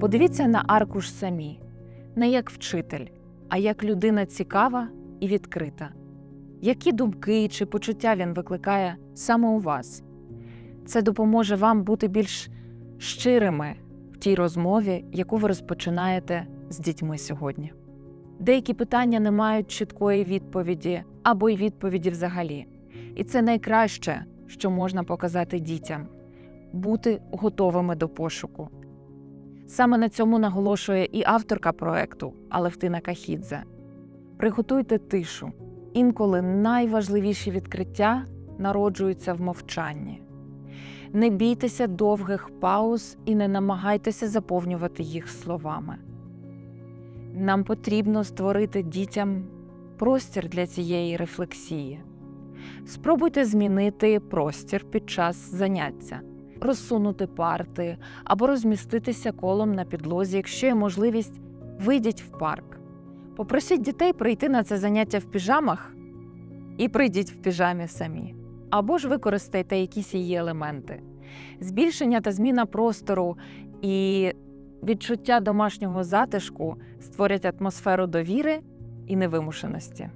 Подивіться на аркуш самі, не як вчитель, а як людина цікава і відкрита. Які думки чи почуття він викликає саме у вас? Це допоможе вам бути більш щирими в тій розмові, яку ви розпочинаєте з дітьми сьогодні. Деякі питання не мають чіткої відповіді або й відповіді взагалі. І це найкраще, що можна показати дітям бути готовими до пошуку. Саме на цьому наголошує і авторка проекту Алевтина Кахідзе. Приготуйте тишу. Інколи найважливіші відкриття народжуються в мовчанні. Не бійтеся довгих пауз і не намагайтеся заповнювати їх словами. Нам потрібно створити дітям простір для цієї рефлексії. Спробуйте змінити простір під час заняття, розсунути парти або розміститися колом на підлозі, якщо є можливість, вийдіть в парк. Попросіть дітей прийти на це заняття в піжамах і прийдіть в піжамі самі. Або ж використайте якісь її елементи. Збільшення та зміна простору і відчуття домашнього затишку створять атмосферу довіри і невимушеності.